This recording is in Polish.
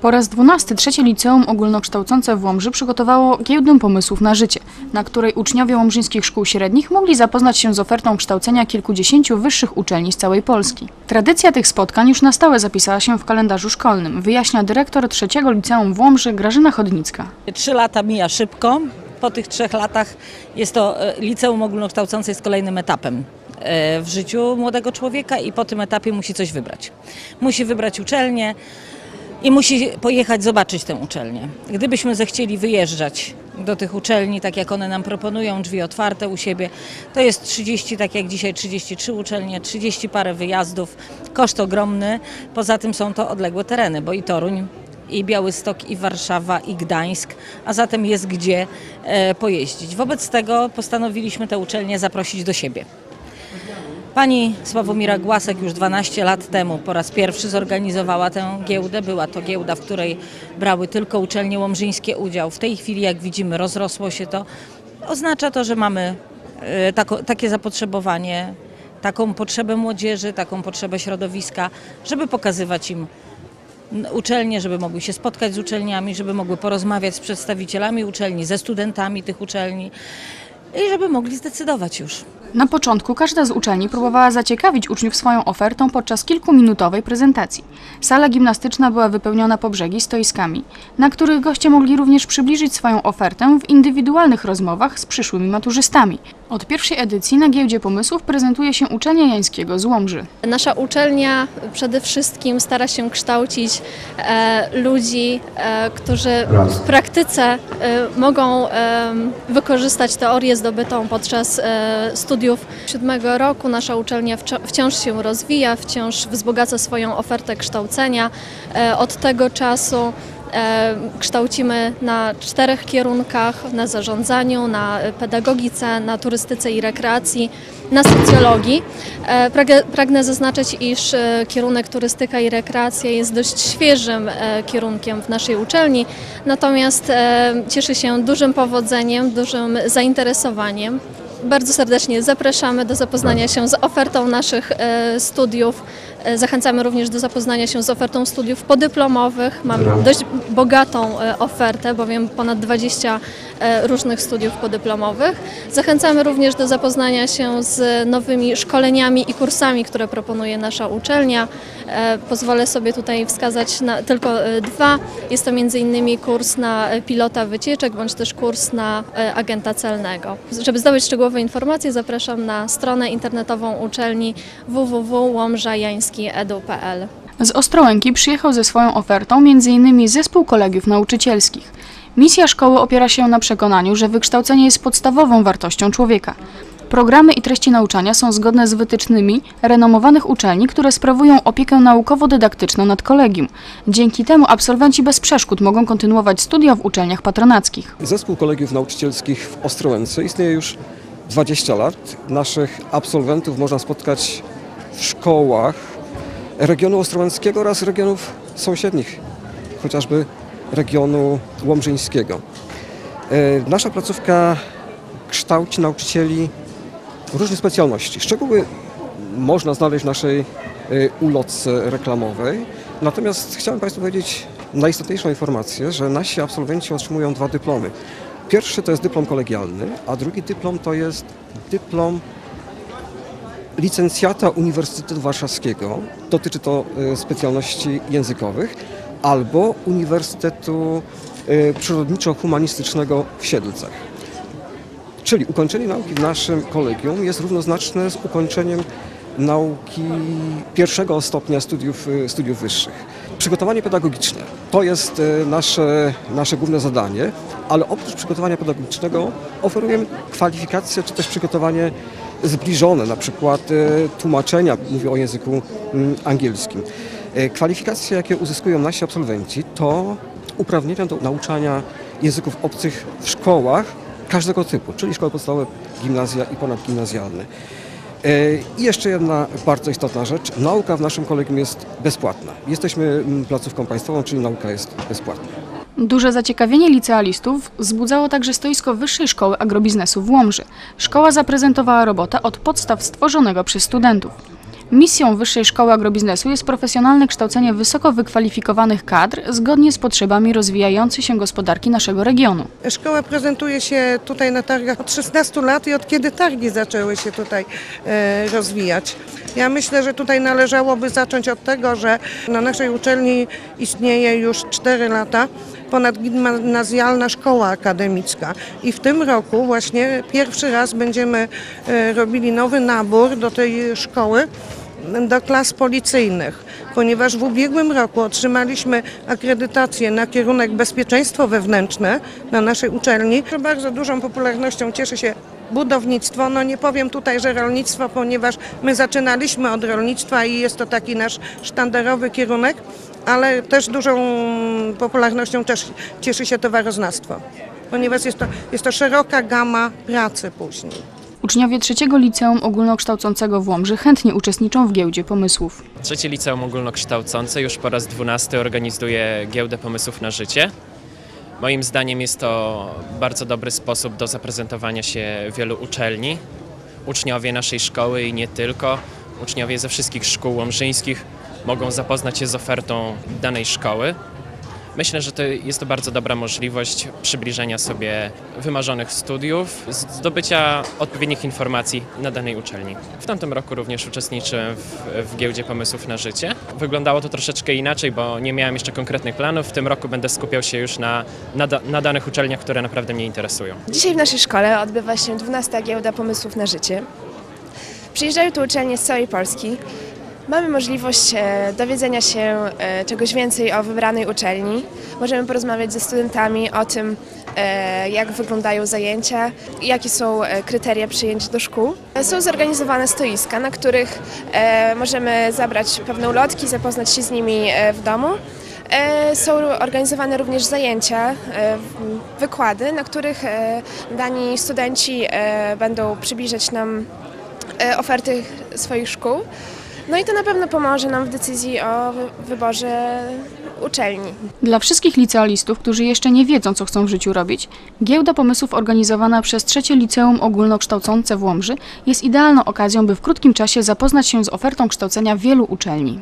Po raz dwunasty trzecie liceum ogólnokształcące w Łomży przygotowało giełdę pomysłów na życie, na której uczniowie łomżyńskich szkół średnich mogli zapoznać się z ofertą kształcenia kilkudziesięciu wyższych uczelni z całej Polski. Tradycja tych spotkań już na stałe zapisała się w kalendarzu szkolnym, wyjaśnia dyrektor trzeciego liceum w Łomży Grażyna Chodnicka. Trzy lata mija szybko. Po tych trzech latach jest to e, liceum ogólnokształcące jest kolejnym etapem e, w życiu młodego człowieka i po tym etapie musi coś wybrać. Musi wybrać uczelnię i musi pojechać zobaczyć tę uczelnię. Gdybyśmy zechcieli wyjeżdżać do tych uczelni, tak jak one nam proponują, drzwi otwarte u siebie, to jest 30, tak jak dzisiaj 33 uczelnie, 30 parę wyjazdów, koszt ogromny. Poza tym są to odległe tereny, bo i Toruń i Białystok, i Warszawa, i Gdańsk, a zatem jest gdzie e, pojeździć. Wobec tego postanowiliśmy tę uczelnię zaprosić do siebie. Pani Sławomira Głasek już 12 lat temu po raz pierwszy zorganizowała tę giełdę. Była to giełda, w której brały tylko uczelnie łomżyńskie udział. W tej chwili, jak widzimy, rozrosło się to. Oznacza to, że mamy e, takie zapotrzebowanie, taką potrzebę młodzieży, taką potrzebę środowiska, żeby pokazywać im uczelnie, żeby mogły się spotkać z uczelniami, żeby mogły porozmawiać z przedstawicielami uczelni, ze studentami tych uczelni i żeby mogli zdecydować już. Na początku każda z uczelni próbowała zaciekawić uczniów swoją ofertą podczas kilkuminutowej prezentacji. Sala gimnastyczna była wypełniona po brzegi stoiskami, na których goście mogli również przybliżyć swoją ofertę w indywidualnych rozmowach z przyszłymi maturzystami. Od pierwszej edycji na Giełdzie Pomysłów prezentuje się uczelnia Jańskiego z Łomży. Nasza uczelnia przede wszystkim stara się kształcić e, ludzi, e, którzy w praktyce e, mogą e, wykorzystać teorię zdobytą podczas e, studiów siódmego roku. Nasza uczelnia wci- wciąż się rozwija, wciąż wzbogaca swoją ofertę kształcenia. E, od tego czasu E, Kształcimy na czterech kierunkach: na zarządzaniu, na pedagogice, na turystyce i rekreacji, na socjologii. E, Pragnę, zaznaczyć, iż kierunek turystyka i rekreacja jest dość świeżym kierunkiem w naszej uczelni, natomiast cieszy się dużym powodzeniem, dużym zainteresowaniem. Bardzo serdecznie zapraszamy do zapoznania się z ofertą naszych e, studiów. E, Zachęcamy również do zapoznania się z ofertą studiów podyplomowych. Mamy dość bogatą e, ofertę, bowiem ponad 20 e, różnych studiów podyplomowych. Zachęcamy również do zapoznania się z nowymi szkoleniami i kursami, które proponuje nasza uczelnia. Pozwolę sobie tutaj wskazać na tylko dwa. Jest to m.in. kurs na pilota wycieczek, bądź też kurs na agenta celnego. Żeby zdobyć szczegółowe informacje, zapraszam na stronę internetową uczelni Z Ostrołęki przyjechał ze swoją ofertą m.in. zespół kolegiów nauczycielskich. Misja szkoły opiera się na przekonaniu, że wykształcenie jest podstawową wartością człowieka. Programy i treści nauczania są zgodne z wytycznymi renomowanych uczelni, które sprawują opiekę naukowo-dydaktyczną nad kolegium. Dzięki temu absolwenci bez przeszkód mogą kontynuować studia w uczelniach patronackich. Zespół kolegiów nauczycielskich w Ostrołęce istnieje już 20 lat. Naszych absolwentów można spotkać w szkołach regionu ostrołęckiego oraz regionów sąsiednich, chociażby regionu łomżyńskiego. E, Nasza placówka kształci nauczycieli różnych specjalności. Szczegóły można znaleźć w naszej e, ulotce reklamowej. Natomiast chciałem Państwu powiedzieć najistotniejszą informację, że nasi absolwenci otrzymują dwa dyplomy. Pierwszy to jest dyplom kolegialny, a drugi dyplom to jest dyplom licencjata Uniwersytetu Warszawskiego. Dotyczy to e, specjalności językowych albo Uniwersytetu e, Przyrodniczo-Humanistycznego w Siedlcach. Czyli ukończenie nauki w naszym kolegium jest równoznaczne z ukończeniem nauki pierwszego stopnia studiów, y, studiów wyższych. Przygotowanie pedagogiczne to jest nasze, nasze główne zadanie, ale oprócz przygotowania pedagogicznego oferujemy kwalifikacje czy też przygotowanie zbliżone, na przykład y, tłumaczenia, mówię o języku mm, angielskim. Y, Kwalifikacje, jakie uzyskują nasi absolwenci, to uprawnienia do nauczania języków obcych w szkołach każdego typu, czyli szkoły podstawowe, gimnazja i ponadgimnazjalne. E, I jeszcze jedna bardzo istotna rzecz. Nauka w naszym kolegium jest bezpłatna. Jesteśmy mm, placówką państwową, czyli nauka jest bezpłatna. Duże zaciekawienie licealistów wzbudzało także stoisko Wyższej Szkoły Agrobiznesu w Łomży. Szkoła zaprezentowała robotę od podstaw stworzonego przez studentów. Misją Wyższej Szkoły Agrobiznesu jest profesjonalne kształcenie wysoko wykwalifikowanych kadr zgodnie z potrzebami rozwijającej się gospodarki naszego regionu. Szkoła prezentuje się tutaj na targach od 16 lat i od kiedy targi zaczęły się tutaj e, rozwijać. Ja myślę, że tutaj należałoby zacząć od tego, że na naszej uczelni istnieje już 4 lata ponadgimnazjalna szkoła akademicka i w tym roku właśnie pierwszy raz będziemy e, robili nowy nabór do tej szkoły do klas policyjnych, ponieważ w ubiegłym roku otrzymaliśmy akredytację na kierunek bezpieczeństwo wewnętrzne na naszej uczelni. Bardzo dużą popularnością cieszy się budownictwo. No nie powiem tutaj, że rolnictwo, ponieważ my zaczynaliśmy od rolnictwa i jest to taki nasz sztandarowy kierunek, ale też dużą popularnością też cieszy się towaroznawstwo, ponieważ jest to, jest to szeroka gama pracy później. Uczniowie trzeciego liceum ogólnokształcącego w Łomży chętnie uczestniczą w giełdzie pomysłów. Trzecie Liceum Ogólnokształcące już po raz dwunasty organizuje giełdę pomysłów na życie. Moim zdaniem jest to bardzo dobry sposób do zaprezentowania się wielu uczelni. Uczniowie naszej szkoły i nie tylko, uczniowie ze wszystkich szkół łomżyńskich mogą zapoznać się z ofertą danej szkoły. Myślę, że to jest to bardzo dobra możliwość przybliżenia sobie wymarzonych studiów, zdobycia odpowiednich informacji na danej uczelni. W tamtym roku również uczestniczyłem w, w giełdzie pomysłów na życie. Wyglądało to troszeczkę inaczej, bo nie miałem jeszcze konkretnych planów. W tym roku będę skupiał się już na, na, na danych uczelniach, które naprawdę mnie interesują. Dzisiaj w naszej szkole odbywa się 12. giełda pomysłów na życie. Przyjeżdżają tu uczelnie z całej Polski. Mamy możliwość e, dowiedzenia się e, czegoś więcej o wybranej uczelni. Możemy porozmawiać ze studentami o tym, e, jak wyglądają zajęcia, jakie są kryteria przyjęć do szkół. Są zorganizowane stoiska, na których możemy zabrać pewne ulotki, zapoznać się z nimi w domu. Są organizowane również zajęcia, wykłady, na których dani studenci będą przybliżać nam oferty swoich szkół. No i to na pewno pomoże nam w decyzji o wy- wyborze uczelni. Dla wszystkich licealistów, którzy jeszcze nie wiedzą, co chcą w życiu robić, giełda pomysłów organizowana przez trzecie liceum ogólnokształcące w Łomży jest idealną okazją, by w krótkim czasie zapoznać się z ofertą kształcenia wielu uczelni.